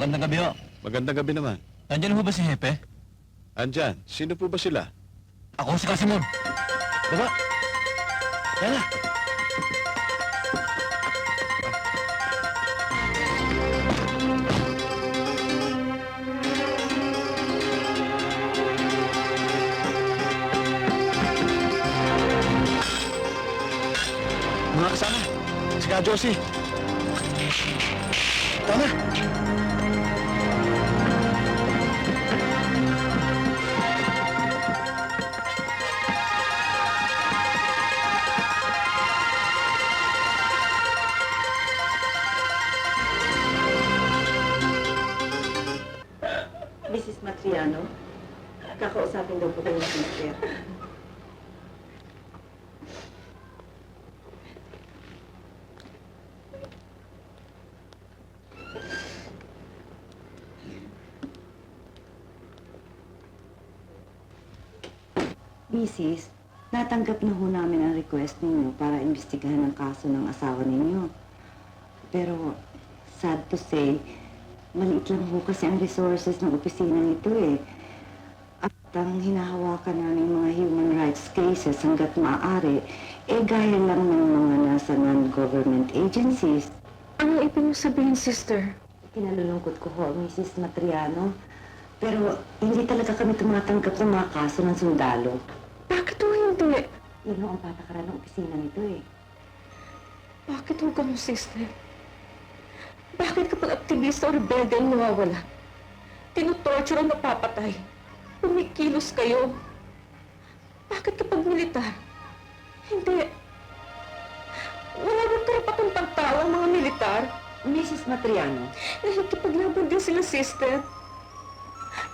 Magandang gabi ho. Magandang gabi naman. Nandiyan ho ba si Hepe? Andyan, sino po ba sila? Ako si Casimon. Baba! Yan na! Mga kasama, si Ka Josie. Tama! Kakausapin daw po kayo ng. Mrs., natanggap na ho namin ang request ninyo para imbestigahan ang kaso ng asawa ninyo. Pero, sad to say, maliit lang ho kasi ang resources ng opisina nito eh. At ang hinahawakan namin mga human rights cases hanggat maaari, eh gaya lang ng mga nasa non-government agencies. Ano ibig mo sabihin, sister? Kinalulungkot ko ho, Mrs. Matriano. Pero hindi talaga kami tumatanggap ng mga kaso ng sundalo. Bakit ho hindi? Yun ho ang patakaran ng opisina nito eh. Bakit ho ganun, sister? Bakit kapag aktivista o rebelde ang nawawala? Tinutorture o napapatay? Pumikilos kayo? Bakit kapag militar? Hindi. Wala bang karapatang pagtao ang mga militar? Mrs. Matriano, Nakikipaglaban din sila, sister.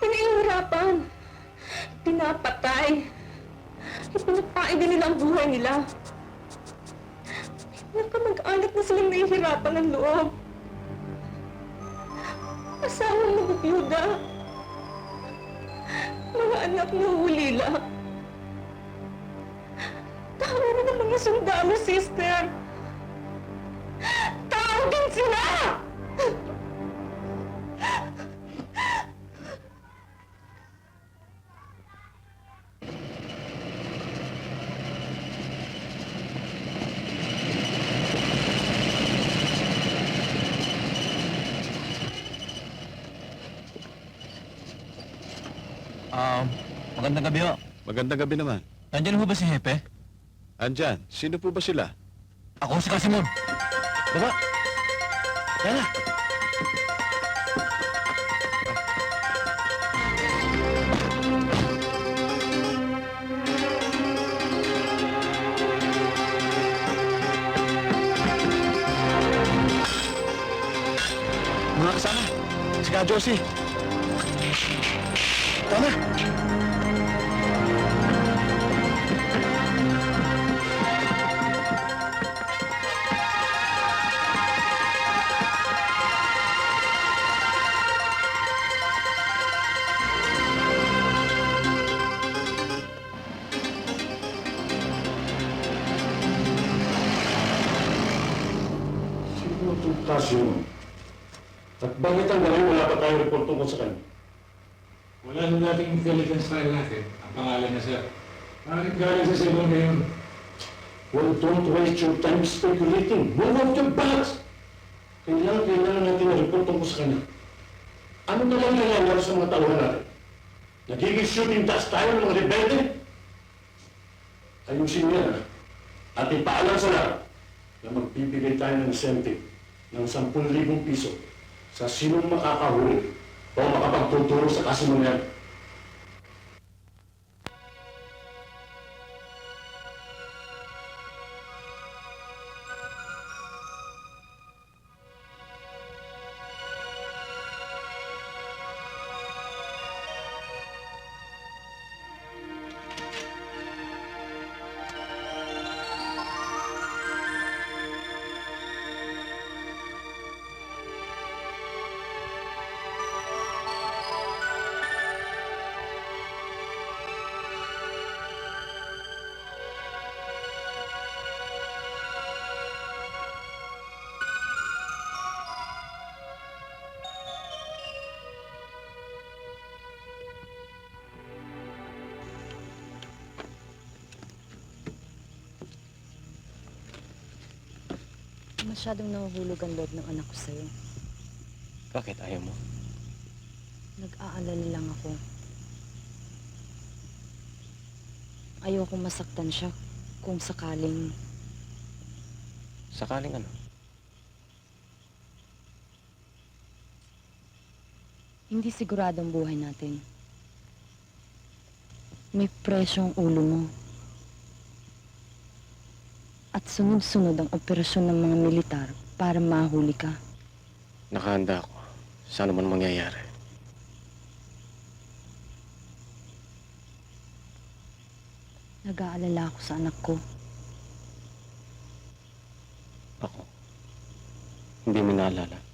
Pinahihirapan. Pinapatay. Ipinapain din nila ang buhay nila. Kamag-anak na silang nahihirapan ng loob. Asawang nabubiyuda. Mga anak na hulila. Tao rin ang mga sundalo, sister. Um, magandang gabi ho. Magandang gabi naman. Nandiyan ho ba si Hepe? Andyan, sino po ba sila? Ako si Casimon. Baba! Na! Mga kasama, si Ka Josie. Tama! Sino itong yun? At bakit ang ngayon wala pa tayong report tungkol sa kanya? Wala na nating intelligence file natin. Ang pangalan niya, sir. Bakit galing sa Cebu ngayon? Well, don't waste your time speculating. Move off your butts! Kailangan, kailangan natin ng report tungkol sa kanya. Ano na lang nangyayari sa mga tauhan natin? Nagiging shooting dust tayo ng mga rebelde? Ayusin niya. At ipaalam sa lahat na magbibigay tayo ng incentive ng 10,000 piso sa sinong makakahuli o makapagtuturo sa kaso masyadong nahuhulog ang loob ng anak ko sa'yo. Bakit ayaw mo? Nag-aalala lang ako. Ayokong masaktan siya kung sakaling Sakaling ano? hindi sigurado ang buhay natin. May presyo ang ulo mo. At sunod-sunod ang operasyon ng mga militar para mahuli ka. Nakahanda ako. Sa ano man mangyayari. Nag-aalala ako sa anak ko. Ako. Hindi mo naalala.